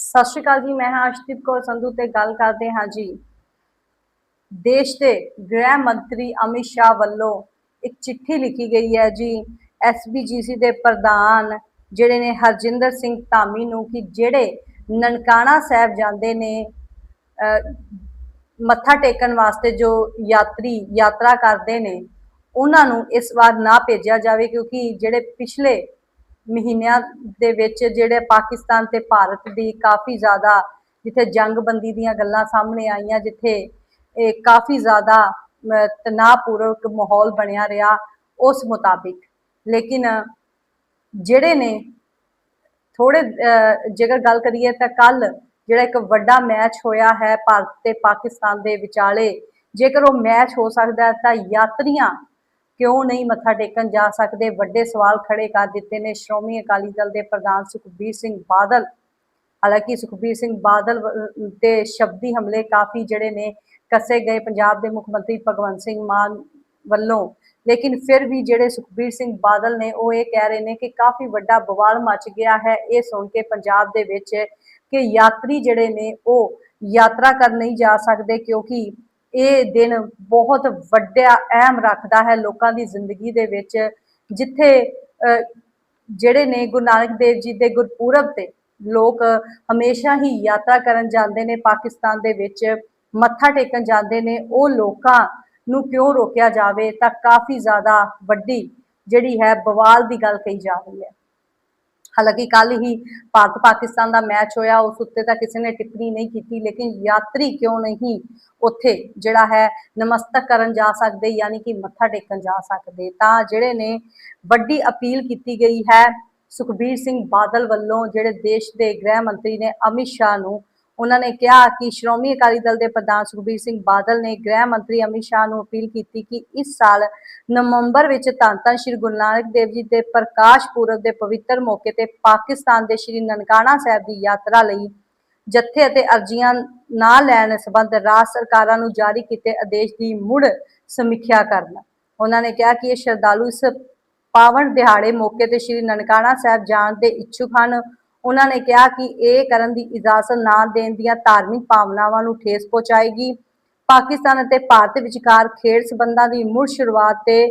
ਸਤਿ ਸ਼੍ਰੀ ਅਕਾਲ ਜੀ, ਮੈਂ ਹਾਂ ਅਰਸ਼ਦੀਪ ਕੌਰ ਸੰਧੂ ਤੇ ਗੱਲ ਕਰਦੇ ਹਾਂ ਜੀ। ਦੇਸ਼ ਦੇ ਗ੍ਰਹਿ ਮੰਤਰੀ ਅਮਿਤ ਸ਼ਾਹ ਵੱਲੋਂ ਇੱਕ ਚਿੱਠੀ ਲਿਖੀ ਗਈ ਹੈ ਜੀ ਐਸਬੀਜੀਸੀ ਦੇ ਪ੍ਰਧਾਨ ਜਿਹੜੇ ਨੇ ਹਰਜਿੰਦਰ ਸਿੰਘ ਧਾਮੀ ਨੂੰ ਕਿ ਜਿਹੜੇ ਨਨਕਾਣਾ ਸਾਹਿਬ ਜਾਂਦੇ ਨੇ ਮੱਥਾ ਟੇਕਣ ਵਾਸਤੇ ਜੋ ਯਾਤਰੀ, ਯਾਤਰਾ ਕਰਦੇ ਨੇ, ਉਹਨਾਂ ਨੂੰ ਇਸ ਵਾਰ ਨਾ ਭੇਜਿਆ ਜਾਵੇ ਕਿਉਂਕਿ ਜਿਹੜੇ ਪਿਛਲੇ ਮਹੀਨਿਆਂ ਦੇ ਵਿੱਚ ਜਿਹੜੇ ਪਾਕਿਸਤਾਨ ਤੇ ਭਾਰਤ ਦੀ ਕਾਫੀ ਜ਼ਿਆਦਾ ਜਿੱਥੇ ਜੰਗਬੰਦੀ ਦੀਆਂ ਗੱਲਾਂ ਸਾਹਮਣੇ ਆਈਆਂ ਜਿੱਥੇ ਇਹ ਕਾਫੀ ਜ਼ਿਆਦਾ ਅਮ, ਤਣਾਅਪੂਰਵਕ ਮਾਹੌਲ ਬਣਿਆ ਰਿਹਾ ਉਸ ਮੁਤਾਬਿਕ। ਲੇਕਿਨ ਜਿਹੜੇ ਨੇ ਥੋੜੇ ਜੇਕਰ ਗੱਲ ਕਰੀਏ ਤਾਂ ਕੱਲ ਜਿਹੜਾ ਇੱਕ ਵੱਡਾ ਮੈਚ ਹੋਇਆ ਹੈ ਭਾਰਤ ਤੇ ਪਾਕਿਸਤਾਨ ਦੇ ਵਿਚਾਲੇ ਜੇਕਰ ਉਹ ਮੈਚ ਹੋ ਸਕਦਾ ਤਾਂ ਯਾਤਰੀਆਂ ਕਿਉਂ ਨਹੀਂ ਮੱਥਾ ਟੇਕਣ ਜਾ ਸਕਦੇ? ਵੱਡੇ ਸਵਾਲ ਖੜੇ ਕਰ ਦਿੱਤੇ ਨੇ ਸ਼੍ਰੋਮਣੀ ਅਕਾਲੀ ਦਲ ਦੇ ਪ੍ਰਧਾਨ ਸੁਖਬੀਰ ਸਿੰਘ ਬਾਦਲ। ਹਾਲਾਂਕਿ ਸੁਖਬੀਰ ਸਿੰਘ ਬਾਦਲ ਤੇ ਸ਼ਬਦੀ ਹਮਲੇ ਕਾਫੀ ਜਿਹੜੇ ਨੇ ਕੱਸੇ ਗਏ ਪੰਜਾਬ ਦੇ ਮੁੱਖ ਮੰਤਰੀ ਭਗਵੰਤ ਸਿੰਘ ਮਾਨ ਵੱਲੋਂ। ਲੇਕਿਨ ਫਿਰ ਵੀ ਜਿਹੜੇ ਸੁਖਬੀਰ ਸਿੰਘ ਬਾਦਲ ਨੇ ਉਹ ਇਹ ਕਹਿ ਰਹੇ ਨੇ ਕਿ ਕਾਫੀ ਵੱਡਾ ਬਵਾਲ ਮਚ ਗਿਆ ਹੈ। ਇਹ ਸੁਣ ਕੇ ਪੰਜਾਬ ਦੇ ਵਿੱਚ ਕਿ ਯਾਤਰੀ ਜਿਹੜੇ ਨੇ ਉਹ ਯਾਤਰਾ ਕਰਨ ਨਹੀਂ ਜਾ ਸਕਦੇ ਕਿਉਂਕਿ ਇਹ ਦਿਨ ਬਹੁਤ ਵੱਡਾ ਅਹਿਮ ਰੱਖਦਾ ਹੈ ਲੋਕਾਂ ਦੀ ਜ਼ਿੰਦਗੀ ਦੇ ਵਿੱਚ, ਜਿੱਥੇ ਜਿਹੜੇ ਨੇ ਗੁਰੂ ਨਾਨਕ ਦੇਵ ਜੀ ਦੇ ਗੁਰਪੁਰਬ ਤੇ ਲੋਕ ਹਮੇਸ਼ਾ ਹੀ ਯਾਤਰਾ ਕਰਨ ਜਾਂਦੇ ਨੇ, ਪਾਕਿਸਤਾਨ ਦੇ ਵਿੱਚ ਮੱਥਾ ਟੇਕਣ ਜਾਂਦੇ ਨੇ, ਉਹ ਲੋਕਾਂ ਨੂੰ ਕਿਉਂ ਰੋਕਿਆ ਜਾਵੇ ਤਾਂ ਕਾਫੀ ਜ਼ਿਆਦਾ ਵੱਡੀ ਜਿਹੜੀ ਹੈ ਬਵਾਲ ਦੀ ਗੱਲ ਕਹੀ ਜਾ ਰਹੀ ਹੈ। ਹਾਲਾਂਕਿ ਕੱਲ ਹੀ ਭਾਰਤ ਪਾਕਿਸਤਾਨ ਦਾ ਮੈਚ ਹੋਇਆ, ਉਸ ਉੱਤੇ ਤਾਂ ਕਿਸੇ ਨੇ ਟਿੱਪਣੀ ਨਹੀਂ ਕੀਤੀ, ਲੇਕਿਨ ਯਾਤਰੀ ਕਿਉਂ ਨਹੀਂ ਉੱਥੇ, ਜਿਹੜਾ ਹੈ ਨਮਸਤਕ ਕਰਨ ਜਾ ਸਕਦੇ, ਯਾਨੀ ਕਿ ਮੱਥਾ ਟੇਕਣ ਜਾ ਸਕਦੇ, ਤਾਂ ਜਿਹੜੇ ਨੇ ਵੱਡੀ ਅਪੀਲ ਕੀਤੀ ਗਈ ਹੈ, ਸੁਖਬੀਰ ਸਿੰਘ ਬਾਦਲ ਵੱਲੋਂ, ਜਿਹੜੇ ਦੇਸ਼ ਦੇ ਗ੍ਰਹਿ ਮੰਤਰੀ ਨੇ ਅਮਿਤ ਸ਼ਾਹ ਨੂੰ ਉਹਨਾਂ ਨੇ ਕਿਹਾ ਕਿ ਸ਼੍ਰੋਮਣੀ ਅਕਾਲੀ ਦਲ ਦੇ ਪ੍ਰਧਾਨ ਸੁਖਬੀਰ ਸਿੰਘ ਬਾਦਲ ਨੇ ਗ੍ਰਹਿ ਮੰਤਰੀ ਅਮਿਤ ਸ਼ਾਹ ਨੂੰ ਅਪੀਲ ਕੀਤੀ ਕਿ ਇਸ ਸਾਲ ਨਵੰਬਰ ਵਿੱਚ ਧੰਨ ਧੰਨ ਸ਼੍ਰੀ ਗੁਰੂ ਨਾਨਕ ਦੇਵ ਜੀ ਦੇ ਪ੍ਰਕਾਸ਼ ਪੁਰਬ ਦੇ ਪਵਿੱਤਰ ਮੌਕੇ ਤੇ ਪਾਕਿਸਤਾਨ ਦੇ ਸ਼੍ਰੀ ਨਨਕਾਣਾ ਸਾਹਿਬ ਦੀ ਯਾਤਰਾ ਲਈ ਜੱਥੇ ਅਤੇ ਅਰਜ਼ੀਆਂ ਨਾ ਲੈਣ ਸੰਬੰਧ ਰਾਜ ਸਰਕਾਰਾਂ ਨੂੰ ਜਾਰੀ ਕੀਤੇ ਆਦੇਸ਼ ਦੀ ਮੁੜ ਸਮੀਖਿਆ ਕਰਨਾ। ਉਹਨਾਂ ਨੇ ਕਿਹਾ ਕਿ ਇਹ ਸ਼ਰਧਾਲੂ ਇਸ ਪਾਵਨ ਦਿਹਾੜੇ ਮੌਕੇ ਤੇ ਸ਼੍ਰੀ ਨਨਕਾਣਾ ਸਾਹਿਬ ਜਾਣ ਦੇ ਇੱਛੁਕ ਹਨ। ਉਹਨਾਂ ਨੇ ਕਿਹਾ ਕਿ ਇਹ ਕਰਨ ਦੀ ਇਜਾਜ਼ਤ ਨਾ ਦੇਣ ਦੀਆਂ ਧਾਰਮਿਕ ਭਾਵਨਾਵਾਂ ਨੂੰ ਠੇਸ ਪਹੁੰਚਾਏਗੀ। ਪਾਕਿਸਤਾਨ ਅਤੇ ਭਾਰਤ ਵਿਚਕਾਰ ਖੇਡ ਸਬੰਧਾਂ ਦੀ ਮੁੜ ਸ਼ੁਰੂਆਤ ਤੇ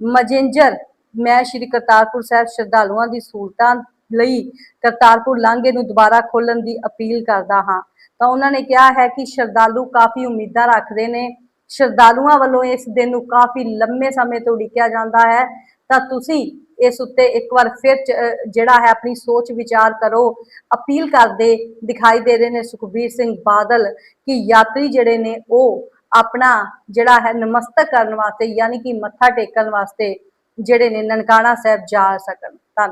ਮਜਿੰਜਰ, ਮੈਂ ਸ਼੍ਰੀ ਕਰਤਾਰਪੁਰ ਸਾਹਿਬ ਸ਼ਰਧਾਲੂਆਂ ਦੀ ਸਹੂਲਤਾਂ ਲਈ ਕਰਤਾਰਪੁਰ ਲਾਂਘੇ ਨੂੰ ਦੁਬਾਰਾ ਖੋਲਣ ਦੀ ਅਪੀਲ ਕਰਦਾ ਹਾਂ। ਤਾਂ ਉਹਨਾਂ ਨੇ ਕਿਹਾ ਹੈ ਕਿ ਸ਼ਰਧਾਲੂ ਕਾਫੀ ਉਮੀਦਾਂ ਰੱਖਦੇ ਨੇ। ਸ਼ਰਧਾਲੂਆਂ ਵੱਲੋਂ ਇਸ ਦਿਨ ਨੂੰ ਕਾਫੀ ਲੰਮੇ ਸਮੇਂ ਤੋਂ ਉਡੀਕਿਆ ਜਾਂਦਾ ਹੈ। ਤਾਂ ਤੁਸੀਂ ਇਸ ਉੱਤੇ ਇੱਕ ਵਾਰ ਫਿਰ ਜਿਹੜਾ ਹੈ ਆਪਣੀ ਸੋਚ ਵਿਚਾਰ ਕਰੋ, ਅਪੀਲ ਕਰਦੇ ਦਿਖਾਈ ਦੇ ਰਹੇ ਨੇ ਸੁਖਬੀਰ ਸਿੰਘ ਬਾਦਲ ਕਿ ਯਾਤਰੀ ਜਿਹੜੇ ਨੇ ਉਹ ਆਪਣਾ ਜਿਹੜਾ ਹੈ ਨਮਸਤਕ ਕਰਨ ਵਾਸਤੇ, ਯਾਨੀ ਕਿ ਮੱਥਾ ਟੇਕਣ ਵਾਸਤੇ ਜਿਹੜੇ ਨੇ ਨਨਕਾਣਾ ਸਾਹਿਬ ਜਾ ਸਕਣ। ਧੰਨਵਾਦ।